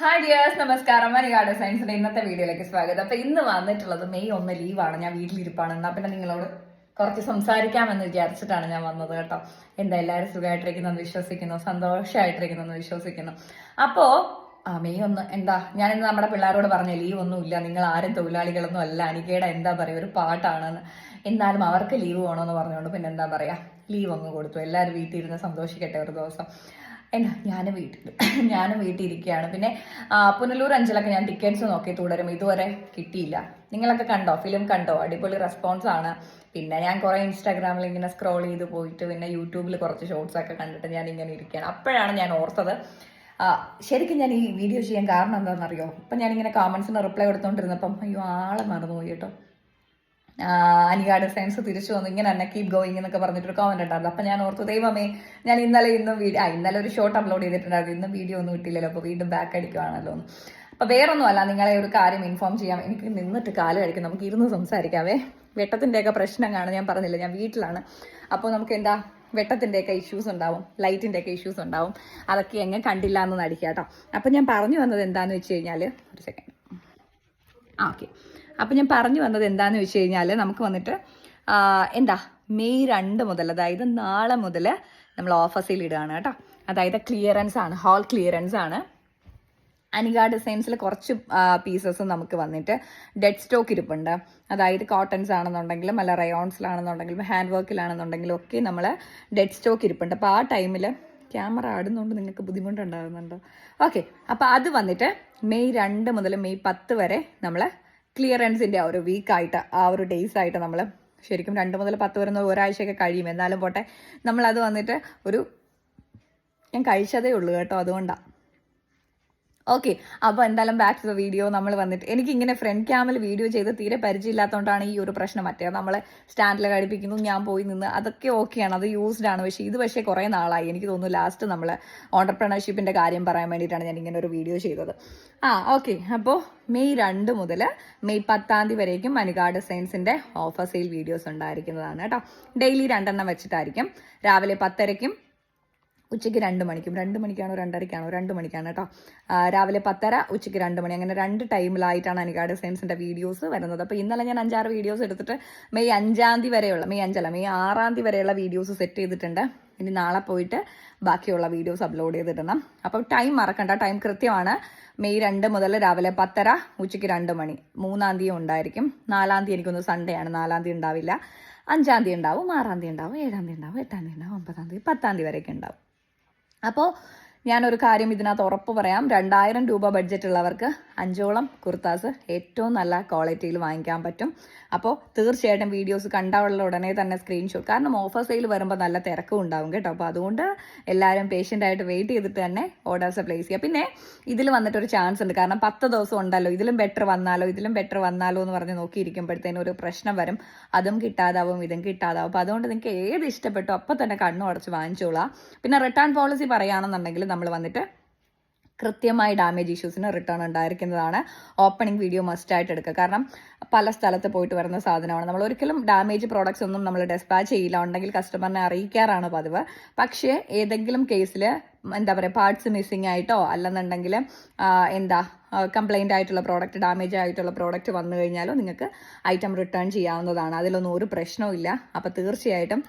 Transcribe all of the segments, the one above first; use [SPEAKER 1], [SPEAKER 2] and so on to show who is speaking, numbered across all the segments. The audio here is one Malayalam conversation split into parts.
[SPEAKER 1] ഹായ് ഡിയേഴ്സ് നമസ്കാരം. മരികാട് സയൻസിന്റെ ഇന്നത്തെ വീഡിയോയിലേക്ക് സ്വാഗതം. അപ്പൊ ഇന്ന് വന്നിട്ടുള്ളത് മെയ് ഒന്ന് ലീവാണ്. ഞാൻ വീട്ടിലിരിപ്പാണ്. എന്നാ പിന്നെ നിങ്ങളോട് കുറച്ച് സംസാരിക്കാമെന്ന് വിചാരിച്ചിട്ടാണ് ഞാൻ വന്നത് കേട്ടോ. എന്താ എല്ലാവരും സുഖമായിട്ടിരിക്കുന്നു വിശ്വസിക്കുന്നു? സന്തോഷമായിട്ടിരിക്കുന്നു എന്ന് വിശ്വസിക്കുന്നു. അപ്പോ ആ മെയ് ഒന്ന് എന്താ? ഞാൻ ഇന്ന് നമ്മുടെ പിള്ളേരോട് പറഞ്ഞ ലീവ് ഒന്നും ഇല്ല. നിങ്ങൾ ആരും തൊഴിലാളികളൊന്നും അല്ല. അനിക്കയുടെ എന്താ പറയുക? ഒരു പാട്ടാണെന്ന്. എന്നാലും അവർക്ക് ലീവ് വേണമെന്ന് പറഞ്ഞുകൊണ്ട് പിന്നെ എന്താ പറയാ? ലീവ് അങ്ങ് കൊടുത്തു. എല്ലാവരും വീട്ടിൽ ഇരുന്ന് സന്തോഷിക്കട്ടെ ഒരു ദിവസം. എന്നാ ഞാനും വീട്ടിൽ ഞാനും വീട്ടിലിരിക്കുകയാണ്. പിന്നെ പുനലൂർ അഞ്ചലൊക്കെ ഞാൻ ടിക്കറ്റ്സ് നോക്കി തുടരും. ഇതുവരെ കിട്ടിയില്ല. നിങ്ങളൊക്കെ കണ്ടോ? ഫിലിം കണ്ടോ? അടിപൊളി റെസ്പോൺസ് ആണ്. പിന്നെ ഞാൻ കുറേ ഇൻസ്റ്റാഗ്രാമിൽ ഇങ്ങനെ സ്ക്രോൾ ചെയ്ത് പോയിട്ട് പിന്നെ യൂട്യൂബിൽ കുറച്ച് ഷോർട്സ് ഒക്കെ കണ്ടിട്ട് ഞാൻ ഇങ്ങനെ ഇരിക്കുകയാണ്. അപ്പോഴാണ് ഞാൻ ഓർത്തത്. ശരിക്കും ഞാൻ ഈ വീഡിയോ ചെയ്യാൻ കാരണം എന്താണെന്നറിയോ? ഇപ്പം ഞാനിങ്ങനെ കോമൻസിന് റിപ്ലൈ കൊടുത്തോണ്ടിരുന്നപ്പം അയ്യോ ആളെ മറന്നുപോയി കേട്ടോ. അനികാട് ഫ്രണ്ട്സ് തിരിച്ചു വന്നു. ഇങ്ങനെ തന്നെ കീപ് ഗോയിങ് എന്നൊക്കെ പറഞ്ഞിട്ടൊരു കോമന്റ് ഉണ്ടായിരുന്നു. അപ്പം ഞാൻ ഓർത്തു ദൈവമേ ഞാൻ ഇന്നലെ ഇന്നും വീഡിയോ ആ ഇന്നലെ ഒരു ഷോർട്ട് അപ്ലോഡ് ചെയ്തിട്ടുണ്ടായിരുന്നു. ഇന്നും വീഡിയോ ഒന്നും കിട്ടിയില്ലല്ലോ അപ്പോൾ വീണ്ടും ബാക്ക് അടിക്കുവാണല്ലോ അപ്പോൾ വേറൊന്നുമല്ല നിങ്ങളെ ഒരു കാര്യം ഇൻഫോം ചെയ്യാം. എനിക്ക് നിന്നിട്ട് കാൽ കഴിക്കും നമുക്ക് ഇരുന്ന് സംസാരിക്കാവേ. വെട്ടത്തിന്റെയൊക്കെ പ്രശ്നം കാണും ഞാൻ പറഞ്ഞില്ല. ഞാൻ വീട്ടിലാണ്. അപ്പോൾ നമുക്ക് എന്താ വെട്ടത്തിന്റെയൊക്കെ ഇഷ്യൂസ് ഉണ്ടാവും. ലൈറ്റിന്റെയൊക്കെ ഇഷ്യൂസ് ഉണ്ടാവും. അതൊക്കെ എങ്ങനെ കണ്ടില്ല എന്ന് നടിക്കാം കേട്ടോ അപ്പം ഞാൻ പറഞ്ഞു വന്നത് എന്താണെന്ന് വെച്ച് കഴിഞ്ഞാൽ ഒരു സെക്കൻഡ് ആ ഓക്കെ അപ്പം ഞാൻ പറഞ്ഞു വന്നത് എന്താണെന്ന് വെച്ച് കഴിഞ്ഞാൽ നമുക്ക് വന്നിട്ട് എന്താ മെയ് രണ്ട് മുതൽ അതായത് നാളെ മുതൽ നമ്മൾ ഓഫർ ഇടുകയാണ് കേട്ടോ. അതായത് ക്ലിയറൻസ് ആണ് ഹോൾ ക്ലിയറൻസ് ആണ്. അനിക ഡിസൈൻസിൽ കുറച്ച് പീസസ് നമുക്ക് വന്നിട്ട് ഡെഡ് സ്റ്റോക്ക് ഇരിപ്പുണ്ട്. അതായത് കോട്ടൺസ് ആണെന്നുണ്ടെങ്കിലും അല്ല റയോൺസിലാണെന്നുണ്ടെങ്കിലും ഹാൻഡ് വർക്കിലാണെന്നുണ്ടെങ്കിലും ഒക്കെ നമ്മൾ ഡെഡ് സ്റ്റോക്ക് ഇരിപ്പുണ്ട്. അപ്പോൾ ആ ടൈമിൽ ക്യാമറ ആടുന്നതുകൊണ്ട് നിങ്ങൾക്ക് ബുദ്ധിമുട്ടുണ്ടാകുന്നുണ്ടോ? ഓക്കെ അപ്പോൾ അത് വന്നിട്ട് മെയ് രണ്ട് മുതൽ മെയ് പത്ത് വരെ നമ്മൾ ക്ലിയറൻസിന്റെ ആ ഒരു വീക്കായിട്ട് ആ ഒരു ഡേയ്സ് ആയിട്ട് നമ്മൾ ശരിക്കും രണ്ട് മുതൽ പത്ത് വരുന്ന ഒരാഴ്ചയൊക്കെ കഴിയും. എന്നാലും പോട്ടെ നമ്മളത് വന്നിട്ട് ഒരു ഞാൻ കഴിച്ചതേ ഉള്ളൂ കേട്ടോ അതുകൊണ്ടാണ് ഓക്കെ അപ്പോൾ എന്തായാലും ബാക്ക് ടു ദ വീഡിയോ നമ്മൾ വന്നിട്ട്. എനിക്ക് ഇങ്ങനെ ഫ്രണ്ട് ക്യാമിൽ വീഡിയോ ചെയ്ത് തീരെ പരിചയമില്ലാത്തതുകൊണ്ടാണ് ഈ ഒരു പ്രശ്നം മറ്റേ. നമ്മളെ സ്റ്റാൻഡിൽ കഴിപ്പിക്കുന്നു ഞാൻ പോയി നിന്ന്. അതൊക്കെ ഓക്കെയാണ് അത് യൂസ്ഡ് ആണ്. പക്ഷേ ഇത് പക്ഷേ കുറേ നാളായി. എനിക്ക് തോന്നുന്നു ലാസ്റ്റ് നമ്മൾ ഓണ്ടർപ്രണർഷിപ്പിന്റെ കാര്യം പറയാൻ വേണ്ടിയിട്ടാണ് ഞാൻ ഇങ്ങനെ ഒരു വീഡിയോ ചെയ്തത്. ആ ഓക്കെ അപ്പോൾ മെയ് രണ്ട് മുതൽ മെയ് പത്താം തീയതി വരേക്കും മനുകാ ഡിസൈൻസിന്റെ ഓഫർ സെയിൽ വീഡിയോസ് ഉണ്ടായിരിക്കുന്നതാണ് കേട്ടോ. ഡെയിലി രണ്ടെണ്ണം വെച്ചിട്ടായിരിക്കും. രാവിലെ പത്തരയ്ക്കും ഉച്ചയ്ക്ക് രണ്ട് മണിക്കും. രണ്ട് മണിക്കാണോ രണ്ടരയ്ക്കാണോ? രണ്ട് മണിക്കാണ് കേട്ടോ. രാവിലെ പത്തര ഉച്ചയ്ക്ക് രണ്ട് മണി. അങ്ങനെ രണ്ട് ടൈമിലായിട്ടാണ് അനികാട് ഡിസൈൻസിന്റെ വീഡിയോസ് വരുന്നത്. അപ്പോൾ ഇന്നലെ ഞാൻ അഞ്ചാറ് വീഡിയോസ് എടുത്തിട്ട് മെയ് അഞ്ചാം തീയതി വരെയുള്ള മെയ് അഞ്ചല്ല മെയ് ആറാം തീയതി വരെയുള്ള വീഡിയോസ് സെറ്റ് ചെയ്തിട്ടുണ്ട്. ഇനി നാളെ പോയിട്ട് ബാക്കിയുള്ള വീഡിയോസ് അപ്ലോഡ് ചെയ്തിടണം. അപ്പോൾ ടൈം മറക്കണ്ട ടൈം കൃത്യമാണ്. മെയ് രണ്ട് മുതൽ രാവിലെ പത്തര ഉച്ചയ്ക്ക് രണ്ട് മണി. മൂന്നാം തീയതി ഉണ്ടായിരിക്കും. നാലാം തീയതി എനിക്കൊന്ന് സൺഡേ ആണ്. നാലാം തീയതി ഉണ്ടാവില്ല. അഞ്ചാം തീയതി ഉണ്ടാവും ആറാം തീയതി ഉണ്ടാവും ഏഴാം തീയതി ഉണ്ടാവും എട്ടാം തീയതി ഉണ്ടാവും ഒമ്പതാം തീയതി പത്താം തീയതി വരെയൊക്കെ ഉണ്ടാവും. അപ്പോൾ ഞാനൊരു കാര്യം ഇതിനകത്ത് ഉറപ്പ് പറയാം. രണ്ടായിരം രൂപ ബഡ്ജറ്റ് ഉള്ളവർക്ക് അഞ്ചോളം കുർത്താസ് ഏറ്റവും നല്ല ക്വാളിറ്റിയിൽ വാങ്ങിക്കാൻ പറ്റും. അപ്പോൾ തീർച്ചയായിട്ടും വീഡിയോസ് കണ്ടാവുള്ള ഉടനെ തന്നെ സ്ക്രീൻഷോട്ട് കാരണം ഓഫർ സെയിൽ വരുമ്പോൾ നല്ല തിരക്കും ഉണ്ടാവും കേട്ടോ. അപ്പോൾ അതുകൊണ്ട് എല്ലാവരും പേഷ്യന്റ് ആയിട്ട് വെയിറ്റ് ചെയ്തിട്ട് തന്നെ ഓർഡേഴ്സ് പ്ലേസ് ചെയ്യുക പിന്നെ ഇതിൽ വന്നിട്ടൊരു ചാൻസ് ഉണ്ട്. കാരണം പത്ത് ദിവസം ഉണ്ടല്ലോ. ഇതിലും ബെറ്റർ വന്നാലോ ഇതിലും ബെറ്റർ വന്നാലോ എന്ന് പറഞ്ഞ് നോക്കിയിരിക്കുമ്പോഴത്തേനും ഒരു പ്രശ്നം വരും. അതും കിട്ടാതാവും ഇതും കിട്ടാതാവും. അപ്പോൾ അതുകൊണ്ട് നിങ്ങൾക്ക് ഏത് ഇഷ്ടപ്പെട്ടോ അപ്പോൾ തന്നെ കണ്ണു അടച്ച് വാങ്ങിച്ചോളാം. പിന്നെ റിട്ടേൺ പോളിസി പറയുകയാണെന്നുണ്ടെങ്കിൽ നമ്മൾ വന്നിട്ട് കൃത്യമായി ഡാമേജ് ഇഷ്യൂസിന് റിട്ടേൺ ഉണ്ടായിരിക്കുന്നതാണ്. ഓപ്പണിംഗ് വീഡിയോ മസ്റ്റ് ആയിട്ട് എടുക്കുക. കാരണം പല സ്ഥലത്ത് പോയിട്ട് വരുന്ന സാധനമാണ്. നമ്മൾ ഒരിക്കലും ഡാമേജ് പ്രോഡക്റ്റ്സ് ഒന്നും നമ്മൾ ഡെസ്പാച്ച് ചെയ്യില്ല. ഉണ്ടെങ്കിൽ കസ്റ്റമറിനെ അറിയിക്കാറാണ് പതിവ്. പക്ഷേ ഏതെങ്കിലും കേസിൽ എന്താ പറയുക പാർട്സ് മിസ്സിംഗ് ആയിട്ടോ അല്ലെന്നുണ്ടെങ്കിൽ എന്താ കംപ്ലൈന്റ് ആയിട്ടുള്ള പ്രോഡക്റ്റ് ഡാമേജ് ആയിട്ടുള്ള പ്രോഡക്റ്റ് വന്നു കഴിഞ്ഞാലോ നിങ്ങൾക്ക് ഐറ്റം റിട്ടേൺ ചെയ്യാവുന്നതാണ്. അതിലൊന്നും ഒരു പ്രശ്നവും ഇല്ല. അപ്പോൾ തീർച്ചയായിട്ടും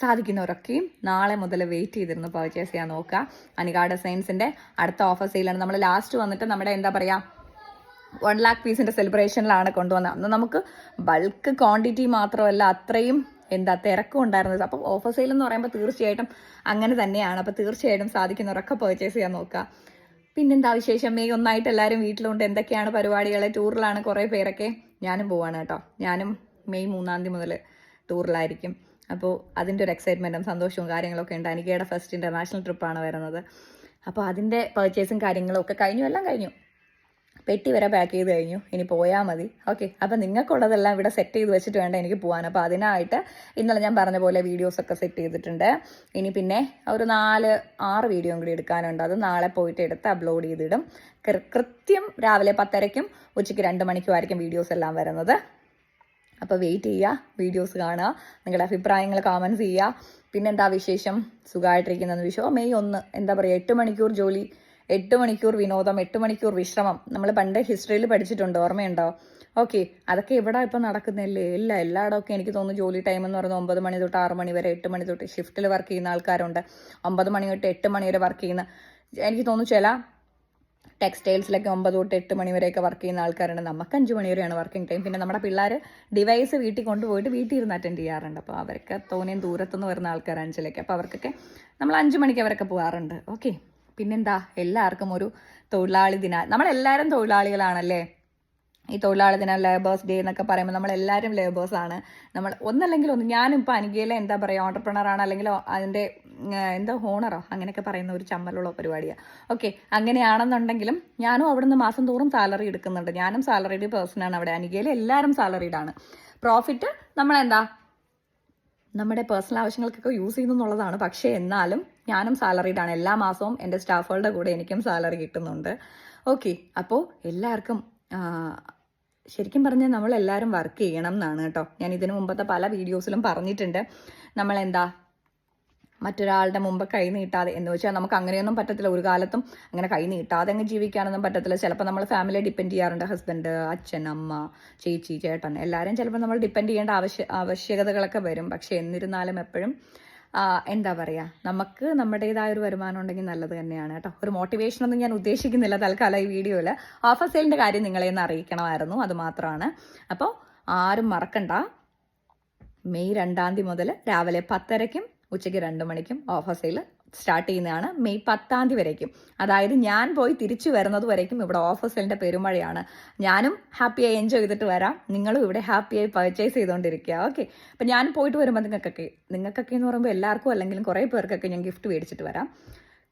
[SPEAKER 1] സാധിക്കുന്നവരൊക്കെയും നാളെ മുതൽ വെയിറ്റ് ചെയ്തിരുന്ന് പർച്ചേസ് ചെയ്യാൻ നോക്കുക. അനികാട് സയൻസിന്റെ അടുത്ത ഓഫർ സെയിലാണ് നമ്മൾ ലാസ്റ്റ് വന്നിട്ട് നമ്മുടെ എന്താ പറയുക വൺ ലാക്ക് പീസിന്റെ സെലിബ്രേഷനിലാണ് കൊണ്ടുവന്നത്. അന്ന് നമുക്ക് ബൾക്ക് ക്വാണ്ടിറ്റി മാത്രമല്ല അത്രയും എന്താ തിരക്കും ഉണ്ടായിരുന്നത്. അപ്പോൾ ഓഫർ സെയിൽ എന്ന് പറയുമ്പോൾ തീർച്ചയായിട്ടും അങ്ങനെ തന്നെയാണ്. അപ്പോൾ തീർച്ചയായിട്ടും സാധിക്കുന്നവരൊക്കെ പർച്ചേസ് ചെയ്യാൻ നോക്കുക. പിന്നെന്താ വിശേഷം? മെയ് ഒന്നായിട്ട് എല്ലാവരും വീട്ടിലുണ്ട്. എന്തൊക്കെയാണ് പരിപാടികൾ ടൂറിലാണ് കുറേ പേരൊക്കെ. ഞാനും പോവാണ് കേട്ടോ. ഞാനും മെയ് മൂന്നാം തീയതി മുതൽ ടൂറിലായിരിക്കും. അപ്പോൾ അതിന്റെ ഒരു എക്സൈറ്റ്മെന്റും സന്തോഷവും കാര്യങ്ങളൊക്കെ ഉണ്ട്. അനികയുടെ ഫസ്റ്റ് ഇന്റർനാഷണൽ ട്രിപ്പാണ് വരുന്നത്. അപ്പോൾ അതിന്റെ പർച്ചേസും കാര്യങ്ങളും ഒക്കെ കഴിഞ്ഞു എല്ലാം കഴിഞ്ഞു. പെട്ടി വരെ പാക്ക് ചെയ്ത് കഴിഞ്ഞു. ഇനി പോയാൽ മതി. ഓക്കെ അപ്പം നിങ്ങൾക്കുള്ളതെല്ലാം ഇവിടെ സെറ്റ് ചെയ്ത് വെച്ചിട്ട് വേണ്ട എനിക്ക് പോകാൻ അപ്പോൾ അതിനായിട്ട് ഇന്നലെ ഞാൻ പറഞ്ഞ പോലെ വീഡിയോസൊക്കെ സെറ്റ് ചെയ്തിട്ടുണ്ട്. ഇനി പിന്നെ ഒരു നാല് ആറ് വീഡിയോ കൂടി എടുക്കാനുണ്ട്. അത് നാളെ പോയിട്ട് എടുത്ത് അപ്ലോഡ് ചെയ്തിടും. കൃത്യം രാവിലെ പത്തരയ്ക്കും ഉച്ചയ്ക്ക് രണ്ട് മണിക്കുമായിരിക്കും വീഡിയോസ് എല്ലാം വരുന്നത്. അപ്പോൾ വെയിറ്റ് ചെയ്യുക വീഡിയോസ് കാണുക നിങ്ങളുടെ അഭിപ്രായങ്ങൾ കമൻസ് ചെയ്യുക. പിന്നെന്താ വിശേഷം? സുഖമായിട്ടിരിക്കുന്നതെന്ന് വിഷയം മെയ് ഒന്ന്. എന്താ പറയുക എട്ട് മണിക്കൂർ ജോലി എട്ട് മണിക്കൂർ വിനോദം എട്ട് മണിക്കൂർ വിശ്രമം. നമ്മൾ പണ്ട് ഹിസ്റ്ററിയിൽ പഠിച്ചിട്ടുണ്ട് ഓർമ്മയുണ്ടോ? ഓക്കെ അതൊക്കെ ഇവിടെ ഇപ്പം നടക്കുന്നില്ലേ? ഇല്ല എല്ലായിടമൊക്കെ എനിക്ക് തോന്നുന്നു ജോലി ടൈം എന്ന് പറയുന്നത് ഒമ്പത് മണി തൊട്ട് ആറ് മണി വരെ എട്ട് മണി തൊട്ട് ഷിഫ്റ്റിൽ വർക്ക് ചെയ്യുന്ന ആൾക്കാരുണ്ട്. ഒമ്പത് മണി തൊട്ട് എട്ട് മണി വരെ വർക്ക് ചെയ്യുന്ന എനിക്ക് തോന്നുന്നു ചില ടെക്സ്റ്റൈൽസിലൊക്കെ ഒമ്പത് തൊട്ട് എട്ട് മണി വരെയൊക്കെ വർക്ക് ചെയ്യുന്ന ആൾക്കാരുണ്ട്. നമുക്ക് അഞ്ച് മണി വരെയാണ് വർക്കിംഗ് ടൈം പിന്നെ നമ്മുടെ പിള്ളേർ ഡിവൈസ് വീട്ടിൽ കൊണ്ടുപോയിട്ട് വീട്ടിൽ ഇരുന്ന് അറ്റൻഡ് ചെയ്യാറുണ്ട്. അപ്പോൾ അവർക്ക് തോനെയും ദൂരത്തുനിന്ന് വരുന്ന ആൾക്കാർ അഞ്ചിലേക്ക്. അപ്പോൾ അവർക്കൊക്കെ നമ്മൾ അഞ്ച് മണിക്ക് അവരൊക്കെ പോകാറുണ്ട് ഓക്കെ പിന്നെന്താ? എല്ലാവർക്കും ഒരു തൊഴിലാളി ദിന. നമ്മളെല്ലാവരും തൊഴിലാളികളാണല്ലേ? ഈ തൊഴിലാളി ദിനം ലേബേഴ്സ് ഡേ എന്നൊക്കെ പറയുമ്പോൾ നമ്മൾ എല്ലാവരും ലേബേഴ്സ് ആണ്. നമ്മൾ ഒന്നല്ലെങ്കിൽ ഒന്ന് ഞാനും ഇപ്പോൾ അനുകയിലെ എന്താ പറയുക ഓണ്ടർപ്രണർ ആണ്. അല്ലെങ്കിൽ അതിന്റെ എന്താ ഹോണറോ അങ്ങനെയൊക്കെ പറയുന്ന ഒരു ചമ്മലുള്ള പരിപാടിയാണ് ഓക്കെ അങ്ങനെയാണെന്നുണ്ടെങ്കിലും ഞാനും അവിടുന്ന് മാസം തോറും സാലറി എടുക്കുന്നുണ്ട്. ഞാനും സാലറീഡ് പേഴ്സണാണ് അവിടെ. അനുകയിലെ എല്ലാവരും സാലറീഡ് ആണ്. പ്രോഫിറ്റ് നമ്മളെന്താ? നമ്മുടെ പേഴ്സണൽ ആവശ്യങ്ങൾക്കൊക്കെ യൂസ് ചെയ്യുന്നു എന്നുള്ളതാണ് പക്ഷേ എന്നാലും ഞാനും ആണ്. എല്ലാ മാസവും എന്റെ സ്റ്റാഫുകളുടെ കൂടെ എനിക്കും സാലറി കിട്ടുന്നുണ്ട്. ഓക്കെ അപ്പോൾ എല്ലാവർക്കും ശരിക്കും പറഞ്ഞാൽ നമ്മൾ എല്ലാവരും വർക്ക് ചെയ്യണം എന്നാണ് കേട്ടോ. ഞാൻ ഇതിനു മുമ്പത്തെ പല വീഡിയോസിലും പറഞ്ഞിട്ടുണ്ട്. നമ്മൾ എന്താ മറ്റൊരാളുടെ മുമ്പ് കൈ നീട്ടാതെ എന്ന് വെച്ചാൽ നമുക്ക് അങ്ങനെയൊന്നും പറ്റത്തില്ല. ഒരു കാലത്തും അങ്ങനെ കൈ നീട്ടാതെ അങ്ങ് ജീവിക്കാനൊന്നും പറ്റത്തില്ല. ചിലപ്പോൾ നമ്മൾ ഫാമിലിയെ ഡിപ്പെൻഡ് ചെയ്യാറുണ്ട്. ഹസ്ബൻഡ് അച്ഛൻ അമ്മ ചേച്ചി ചേട്ടൻ. എല്ലാവരും ചിലപ്പോൾ നമ്മൾ ഡിപ്പെൻഡ് ചെയ്യേണ്ട ആവശ്യ ആവശ്യകതകളൊക്കെ വരും. പക്ഷെ എന്നിരുന്നാലും എപ്പോഴും എന്താ പറയുക നമുക്ക് നമ്മുടേതായ ഒരു വരുമാനം ഉണ്ടെങ്കിൽ നല്ലത് തന്നെയാണ് കേട്ടോ. ഒരു മോട്ടിവേഷൻ ഒന്നും ഞാൻ ഉദ്ദേശിക്കുന്നില്ല തൽക്കാലം ഈ വീഡിയോയിൽ ഓഫർ സെയിലിന്റെ കാര്യം നിങ്ങളെ ഒന്ന് അറിയിക്കണമായിരുന്നു അത് മാത്രമാണ്. അപ്പോൾ ആരും മറക്കണ്ട. മെയ് രണ്ടാം തീയതി മുതൽ രാവിലെ പത്തരയ്ക്കും ഉച്ചയ്ക്ക് രണ്ട് മണിക്കും ഓഫർ സെയിൽ സ്റ്റാർട്ട് ചെയ്യുന്നതാണ്. മെയ് പത്താം തീയതി വരേക്കും. അതായത് ഞാൻ പോയി തിരിച്ചു വരുന്നത് വരേക്കും ഇവിടെ ഓഫർ സെയിലിന്റെ പെരുമഴയാണ്. ഞാനും ഹാപ്പിയായി എൻജോയ് ചെയ്തിട്ട് വരാം. നിങ്ങളും ഇവിടെ ഹാപ്പിയായി പർച്ചേസ് ചെയ്തുകൊണ്ടിരിക്കുക. ഓക്കെ അപ്പം ഞാൻ പോയിട്ട് വരുമ്പോൾ നിങ്ങൾക്കൊക്കെ നിങ്ങൾക്കൊക്കെ എന്ന് പറയുമ്പോൾ എല്ലാവർക്കും അല്ലെങ്കിലും കുറേ പേർക്കൊക്കെ ഞാൻ ഗിഫ്റ്റ് മേടിച്ചിട്ട് വരാം.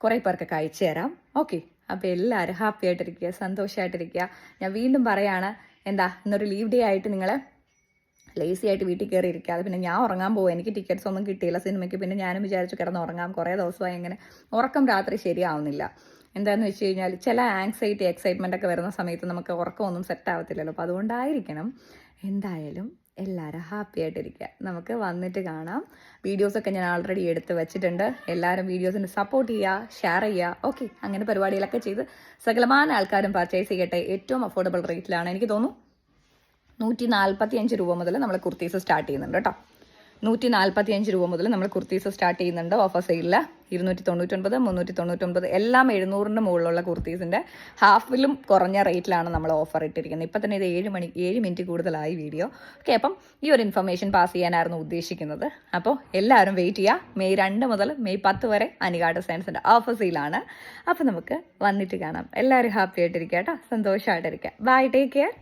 [SPEAKER 1] കുറേ പേർക്കൊക്കെ അയച്ചു തരാം. ഓക്കെ അപ്പോൾ എല്ലാവരും ഹാപ്പി ആയിട്ടിരിക്കുക സന്തോഷമായിട്ടിരിക്കുക ഞാൻ വീണ്ടും പറയാണ് എന്താ ഇന്നൊരു ലീവ് ഡേ ആയിട്ട് നിങ്ങൾ ലേസി ആയിട്ട് വീട്ടിൽ കയറി ഇരിക്കാതെ പിന്നെ ഞാൻ ഉറങ്ങാൻ പോകും എനിക്ക് ടിക്കറ്റ്സ് ഒന്നും കിട്ടിയില്ല സിനിമയ്ക്ക്. പിന്നെ ഞാനും വിചാരിച്ചു കിടന്ന് ഉറങ്ങാം. കുറേ ദിവസമായി ഇങ്ങനെ ഉറക്കം രാത്രി ശരിയാവുന്നില്ല. എന്താണെന്ന് വെച്ച് കഴിഞ്ഞാൽ ചില ആങ്സൈറ്റി എക്സൈറ്റ്മെന്റ് ഒക്കെ വരുന്ന സമയത്ത് നമുക്ക് ഉറക്കമൊന്നും സെറ്റ് ആവത്തില്ലല്ലോ. അപ്പോൾ അതുകൊണ്ടായിരിക്കണം എന്തായാലും എല്ലാവരും ഹാപ്പി ആയിട്ടിരിക്കുക. നമുക്ക് വന്നിട്ട് കാണാം. വീഡിയോസൊക്കെ ഞാൻ ആൾറെഡി എടുത്ത് വെച്ചിട്ടുണ്ട്. എല്ലാവരും വീഡിയോസിന് സപ്പോർട്ട് ചെയ്യുക ഷെയർ ചെയ്യുക. ഓക്കെ അങ്ങനെ പരിപാടികളൊക്കെ ചെയ്ത് സകലമായ ആൾക്കാരും പർച്ചേസ് ചെയ്യട്ടെ. ഏറ്റവും അഫോർഡബിൾ റേറ്റിലാണ് എനിക്ക് തോന്നുന്നു നൂറ്റി നാൽപ്പത്തി അഞ്ച് രൂപ മുതൽ നമ്മൾ കുർത്തീസ് സ്റ്റാർട്ട് ചെയ്യുന്നുണ്ട് കേട്ടോ. നൂറ്റി നാൽപ്പത്തി അഞ്ച് രൂപ മുതൽ നമ്മൾ കുർത്തീസ് സ്റ്റാർട്ട് ചെയ്യുന്നുണ്ട്. ഓഫർ സെയിലിൽ ഇരുന്നൂറ്റി തൊണ്ണൂറ്റൊൻപത് മുന്നൂറ്റി തൊണ്ണൂറ്റൊൻപത് എല്ലാം എഴുന്നൂറിന്റെ മുകളിലുള്ള കുർത്തീസിന്റെ ഹാഫിലും കുറഞ്ഞ റേറ്റിലാണ് നമ്മൾ ഓഫർ ഇട്ടിരിക്കുന്നത്. ഇപ്പം തന്നെ ഇത് ഏഴ് മണി ഏഴ് മിനിറ്റ് കൂടുതലായി വീഡിയോ. ഓക്കെ അപ്പം ഈ ഒരു ഇൻഫർമേഷൻ പാസ് ചെയ്യാനായിരുന്നു ഉദ്ദേശിക്കുന്നത്. അപ്പോൾ എല്ലാവരും വെയിറ്റ് ചെയ്യുക മെയ് രണ്ട് മുതൽ മെയ് പത്ത് വരെ അനികാട് സയൻസിന്റെ ഓഫർ സെയിലാണ് അപ്പോൾ നമുക്ക് വന്നിട്ട് കാണാം. എല്ലാവരും ഹാപ്പി ആയിട്ടിരിക്കുക കേട്ടോ. സന്തോഷമായിട്ടിരിക്കുക ബൈ ടേക്ക് കെയർ